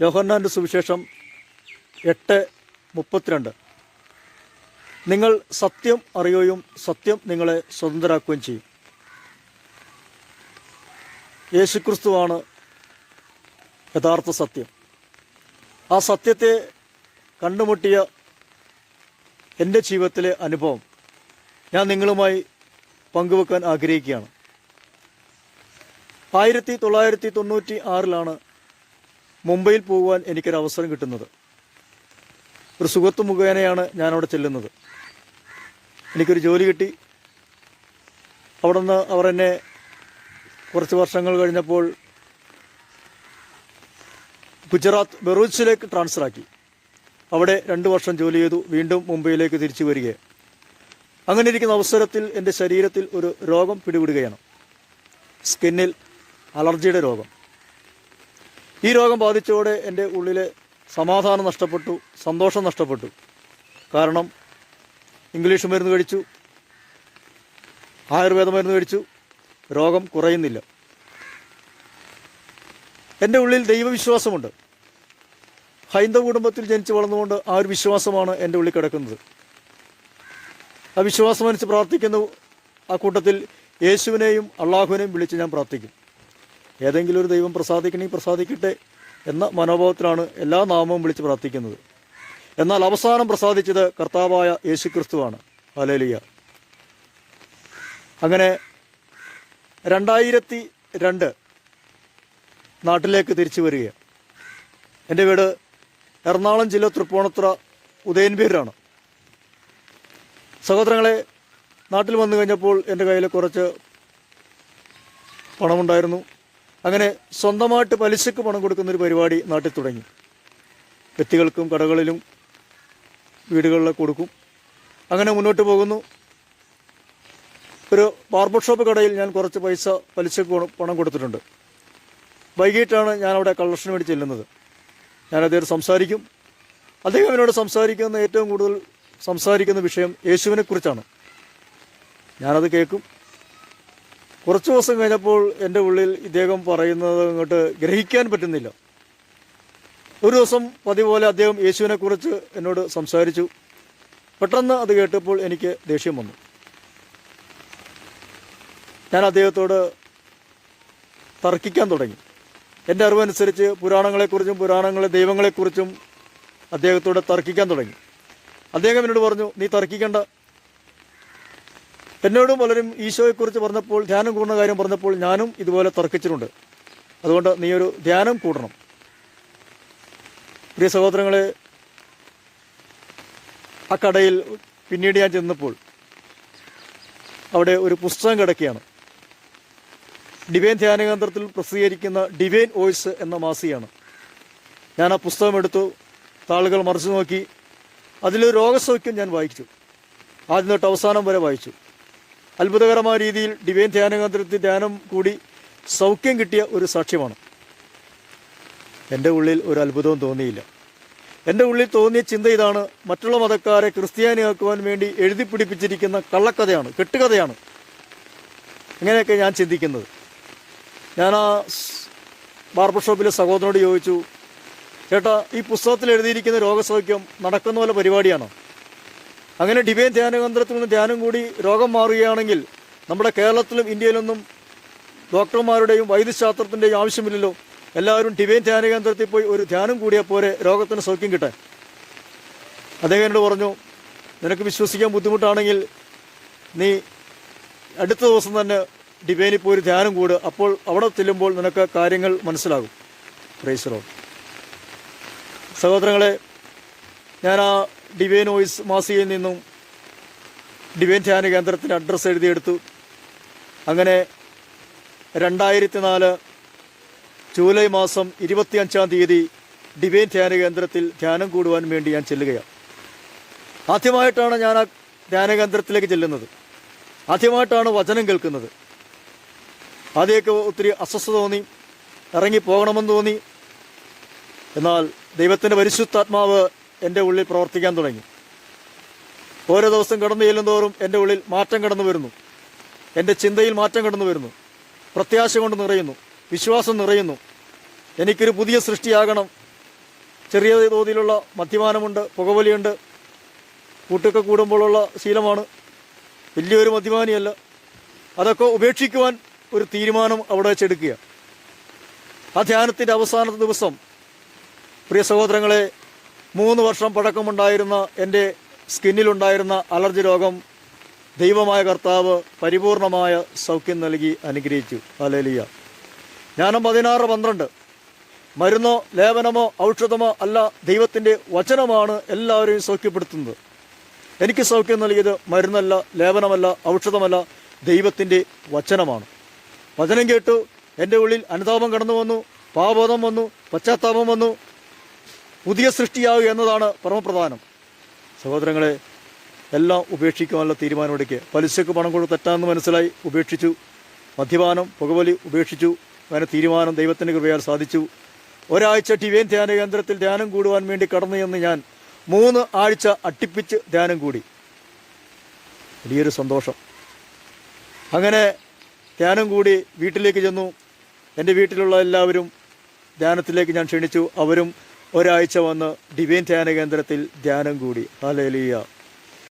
യോഹന്നാന്റെ സുവിശേഷം എട്ട് മുപ്പത്തിരണ്ട്. നിങ്ങൾ സത്യം അറിയുകയും സത്യം നിങ്ങളെ സ്വതന്ത്രരാക്കുകയും ചെയ്യും. യേശുക്രിസ്തുവാണ് യഥാർത്ഥ സത്യം. ആ സത്യത്തെ കണ്ടുമുട്ടിയ എന്റെ ജീവിതത്തിലെ അനുഭവം ഞാൻ നിങ്ങളുമായി പങ്കുവെക്കാൻ ആഗ്രഹിക്കുകയാണ്. ആയിരത്തി തൊള്ളായിരത്തി തൊണ്ണൂറ്റി ആറിലാണ് മുംബൈയിൽ പോകുവാൻ എനിക്കൊരു അവസരം കിട്ടുന്നത്. ഒരു സുഹൃത്ത് മുഖേനയാണ് ഞാനവിടെ ചെല്ലുന്നത്. എനിക്കൊരു ജോലി കിട്ടി. അവിടെ നിന്ന് അവർ എന്നെ കുറച്ച് വർഷങ്ങൾ കഴിഞ്ഞപ്പോൾ ഗുജറാത്ത് ബറൂച്ചിലേക്ക് ട്രാൻസ്ഫർ ആക്കി. അവിടെ രണ്ട് വർഷം ജോലി ചെയ്തു. വീണ്ടും മുംബൈയിലേക്ക് തിരിച്ചു വരികയാണ്. അങ്ങനെ ഇരിക്കുന്ന അവസരത്തിൽ എന്റെ ശരീരത്തിൽ ഒരു രോഗം പിടിപെടുകയാണ്. സ്കിന്നിൽ അലർജിയുടെ രോഗം. ഈ രോഗം ബാധിച്ചതോടെ എന്റെ ഉള്ളിലെ സമാധാനം നഷ്ടപ്പെട്ടു സന്തോഷം നഷ്ടപ്പെട്ടു. കാരണം ഇംഗ്ലീഷ് മരുന്ന് കഴിച്ചു ആയുർവേദ മരുന്ന് കഴിച്ചു രോഗം കുറയുന്നില്ല. എന്റെ ഉള്ളിൽ ദൈവവിശ്വാസമുണ്ട്. ഹൈന്ദവ കുടുംബത്തിൽ ജനിച്ചു വളർന്നുകൊണ്ട് ആ ഒരു വിശ്വാസമാണ് എന്റെ ഉള്ളിൽ കിടക്കുന്നത്. ആ വിശ്വാസമനുസരിച്ച് പ്രാർത്ഥിക്കുന്നു. ആ കൂട്ടത്തിൽ യേശുവിനെയും അള്ളാഹുവിനെയും വിളിച്ച് ഞാൻ പ്രാർത്ഥിക്കും. ഏതെങ്കിലും ഒരു ദൈവം പ്രസാദിക്കണേ പ്രസാദിക്കട്ടെ എന്ന മനോഭാവത്തിലാണ് എല്ലാ നാമവും വിളിച്ച് പ്രാർത്ഥിക്കുന്നത്. എന്നാൽ അവസാനം പ്രസാദിച്ചത് കർത്താവായ യേശുക്രിസ്തുവാണ്. ക്രിസ്തുവാണ് ഹലേലിയ അങ്ങനെ രണ്ടായിരത്തി രണ്ട് നാട്ടിലേക്ക് തിരിച്ചു വരിക എന്റെ വീട് എറണാകുളം ജില്ല തൃപ്പൂണിത്തുറ ഉദയൻപേരാണ് സഹോദരങ്ങളെ നാട്ടിൽ വന്നു കഴിഞ്ഞപ്പോൾ എന്റെ കയ്യിൽ കുറച്ച് പണമുണ്ടായിരുന്നു. അങ്ങനെ സ്വന്തമായിട്ട് പലിശക്ക് പണം കൊടുക്കുന്ന ഒരു പരിപാടി നാട്ടിൽ തുടങ്ങി. വ്യക്തികൾക്കും കടകളിലും വീടുകളിലൊക്കെ കൊടുക്കും. അങ്ങനെ മുന്നോട്ട് പോകുന്നു. ഒരു ബാർബർ ഷോപ്പ് കടയിൽ ഞാൻ കുറച്ച് പൈസ പലിശക്ക് പണം- പണം കൊടുത്തിട്ടുണ്ട്. വൈകിട്ടാണ് ഞാൻ അവിടെ കളക്ഷന് വേണ്ടി ചെല്ലുന്നത്. ഞാൻ അദ്ദേഹം സംസാരിക്കും. അദ്ദേഹം എന്നോട് സംസാരിക്കുന്ന ഏറ്റവും കൂടുതൽ സംസാരിക്കുന്ന വിഷയം യേശുവിനെക്കുറിച്ചാണ്. ഞാനത് കേൾക്കും. കുറച്ച് ദിവസം കഴിഞ്ഞപ്പോൾ എന്റെ ഉള്ളിൽ ഇദ്ദേഹം പറയുന്നത് ഇങ്ങോട്ട് ഗ്രഹിക്കാൻ പറ്റുന്നില്ല. ഒരു ദിവസം പതിവ് പോലെ അദ്ദേഹം യേശുവിനെക്കുറിച്ച് എന്നോട് സംസാരിച്ചു. പെട്ടെന്ന് അത് കേട്ടപ്പോൾ എനിക്ക് ദേഷ്യം വന്നു. ഞാൻ അദ്ദേഹത്തോട് തർക്കിക്കാൻ തുടങ്ങി. എന്റെ അറിവനുസരിച്ച് പുരാണങ്ങളെക്കുറിച്ചും പുരാണങ്ങളെ ദൈവങ്ങളെക്കുറിച്ചും അദ്ദേഹത്തോട് തർക്കിക്കാൻ തുടങ്ങി. അദ്ദേഹം എന്നോട് പറഞ്ഞു നീ തർക്കിക്കണ്ട. എന്നോടും പലരും ഈശോയെക്കുറിച്ച് പറഞ്ഞപ്പോൾ ധ്യാനം കൂടുന്ന കാര്യം പറഞ്ഞപ്പോൾ ഞാനും ഇതുപോലെ തർക്കിച്ചിട്ടുണ്ട്. അതുകൊണ്ട് നീ ഒരു ധ്യാനം കൂടണം. പ്രിയ സഹോദരങ്ങളെ ആ കടയിൽ പിന്നീട് ഞാൻ ചെന്നപ്പോൾ അവിടെ ഒരു പുസ്തകം കിടക്കുകയാണ്. ഡിവൈൻ ധ്യാന കേന്ദ്രത്തിൽ പ്രസിദ്ധീകരിക്കുന്ന ഡിവൈൻ വോയിസ് എന്ന മാസികയാണ്. ഞാൻ ആ പുസ്തകം എടുത്തു താളുകൾ മറിച്ചു നോക്കി. അതിലൊരു രോഗസൗഖ്യം ഞാൻ വായിച്ചു. ആദ്യം തൊട്ട് അവസാനം വരെ വായിച്ചു. അത്ഭുതകരമായ രീതിയിൽ ഡിവൈൻ ധ്യാന കേന്ദ്രത്തിൽ ധ്യാനം കൂടി സൗഖ്യം കിട്ടിയ ഒരു സാക്ഷ്യമാണ്. എന്റെ ഉള്ളിൽ ഒരു അത്ഭുതവും തോന്നിയില്ല. എന്റെ ഉള്ളിൽ തോന്നിയ ചിന്ത ഇതാണ്. മറ്റുള്ള മതക്കാരെ ക്രിസ്ത്യാനിയാക്കുവാൻ വേണ്ടി എഴുതി പിടിപ്പിച്ചിരിക്കുന്ന കള്ളക്കഥയാണ് കെട്ടുകഥയാണ് ഇങ്ങനെയൊക്കെ ഞാൻ ചിന്തിക്കുന്നത്. ഞാൻ ആ ബാർബർ ഷോപ്പിലെ സഹോദരനോട് ചോദിച്ചു ചേട്ടാ ഈ പുസ്തകത്തിൽ എഴുതിയിരിക്കുന്ന രോഗസൗഖ്യം നടക്കുന്ന പോലെ പരിപാടിയാണോ? അങ്ങനെ ഡിവൈൻ ധ്യാന കേന്ദ്രത്തിൽ നിന്ന് ധ്യാനം കൂടി രോഗം മാറുകയാണെങ്കിൽ നമ്മുടെ കേരളത്തിലും ഇന്ത്യയിലൊന്നും ഡോക്ടർമാരുടെയും വൈദ്യശാസ്ത്രത്തിന്റെയും ആവശ്യമില്ലല്ലോ. എല്ലാവരും ഡിവൈൻ ധ്യാന കേന്ദ്രത്തിൽ പോയി ഒരു ധ്യാനം കൂടിയാൽ പോരെ രോഗത്തിന് സൗഖ്യം കിട്ടാൻ. അദ്ദേഹം എന്നോട് പറഞ്ഞു നിനക്ക് വിശ്വസിക്കാൻ ബുദ്ധിമുട്ടാണെങ്കിൽ നീ അടുത്ത ദിവസം തന്നെ ഡിവൈനിൽ പോയി ഒരു ധ്യാനം കൂട്. അപ്പോൾ അവിടെ ചെല്ലുമ്പോൾ നിനക്ക് കാര്യങ്ങൾ മനസ്സിലാകും. പ്രൈസറോ സഹോദരങ്ങളെ ഞാൻ ആ ഡിവൈൻ വോയിസ് മാസികയിൽ നിന്നും ഡിവൈൻ ധ്യാന കേന്ദ്രത്തിന്റെ അഡ്രസ്സ് എഴുതിയെടുത്തു. അങ്ങനെ രണ്ടായിരത്തി നാല് ജൂലൈ മാസം ഇരുപത്തിയഞ്ചാം തീയതി ഡിവൈൻ ധ്യാന കേന്ദ്രത്തിൽ ധ്യാനം കൂടുവാൻ വേണ്ടി ഞാൻ ചെല്ലുകയാണ്. ആദ്യമായിട്ടാണ് ഞാൻ ആ ധ്യാന കേന്ദ്രത്തിലേക്ക് ചെല്ലുന്നത്. ആദ്യമായിട്ടാണ് വചനം കേൾക്കുന്നത്. ആദ്യമൊക്കെ ഒത്തിരി അസ്വസ്ഥ തോന്നി ഇറങ്ങി പോകണമെന്ന് തോന്നി. എന്നാൽ ദൈവത്തിന്റെ പരിശുദ്ധാത്മാവ് എന്റെ ഉള്ളിൽ പ്രവർത്തിക്കാൻ തുടങ്ങി. ഓരോ ദിവസം കടന്നു ചെല്ലുന്തോറും എന്റെ ഉള്ളിൽ മാറ്റം കടന്നു വരുന്നു. എന്റെ ചിന്തയിൽ മാറ്റം കടന്നു വരുന്നു. പ്രത്യാശ കൊണ്ട് നിറയുന്നു. വിശ്വാസം നിറയുന്നു. എനിക്കൊരു പുതിയ സൃഷ്ടിയാകണം. ചെറിയ തോതിലുള്ള മദ്യപാനമുണ്ട് പുകവലിയുണ്ട്. കൂട്ടൊക്കെ കൂടുമ്പോഴുള്ള ശീലമാണ്. വലിയൊരു മദ്യപാനിയല്ല. അതൊക്കെ ഉപേക്ഷിക്കുവാൻ ഒരു തീരുമാനം അവിടെ വെച്ചെടുക്കുക. ആ ധ്യാനത്തിന്റെ അവസാനത്തെ ദിവസം പ്രിയ സഹോദരങ്ങളെ മൂന്ന് വർഷം പഴക്കമുണ്ടായിരുന്ന എന്റെ സ്കിന്നിലുണ്ടായിരുന്ന അലർജി രോഗം ദൈവമായ കർത്താവ് പരിപൂർണമായ സൗഖ്യം നൽകി അനുഗ്രഹിച്ചു. അലലിയ ജ്ഞാനം പതിനാറ് പന്ത്രണ്ട്. മരുന്നോ ലേപനമോ ഔഷധമോ അല്ല ദൈവത്തിന്റെ വചനമാണ് എല്ലാവരെയും സൗഖ്യപ്പെടുത്തുന്നത്. എനിക്ക് സൗഖ്യം നൽകിയത് മരുന്നല്ല ലേപനമല്ല ഔഷധമല്ല ദൈവത്തിന്റെ വചനമാണ്. വചനം കേട്ടു എന്റെ ഉള്ളിൽ അനുതാപം കടന്നു വന്നു പാപബോധം വന്നു പശ്ചാത്താപം വന്നു പുതിയ സൃഷ്ടിയാവുക എന്നതാണ് പരമപ്രധാനം. സഹോദരങ്ങളെ എല്ലാം ഉപേക്ഷിക്കുവാനുള്ള തീരുമാനമെടുക്കുക. പലിശയ്ക്ക് പണം കൊടുത്ത് തെറ്റാന്ന് മനസ്സിലായി ഉപേക്ഷിച്ചു. മദ്യപാനം പുകവലി ഉപേക്ഷിച്ചു. അങ്ങനെ തീരുമാനം ദൈവത്തിന്റെ കൃപയാൽ സാധിച്ചു. ഒരാഴ്ച ടിവേൻ ധ്യാന കേന്ദ്രത്തിൽ ധ്യാനം കൂടുവാൻ വേണ്ടി കടന്നു എന്ന് ഞാൻ മൂന്ന് ആഴ്ച അട്ടിപ്പിച്ച് ധ്യാനം കൂടി. വലിയൊരു സന്തോഷം. അങ്ങനെ ധ്യാനം കൂടി വീട്ടിലേക്ക് ചെന്നു. എന്റെ വീട്ടിലുള്ള എല്ലാവരും ധ്യാനത്തിലേക്ക് ഞാൻ ക്ഷണിച്ചു. അവരും ഒരാഴ്ച വന്ന് ഡിവൈൻ ധ്യാന കേന്ദ്രത്തിൽ ധ്യാനം കൂടി. ഹാലേലിയ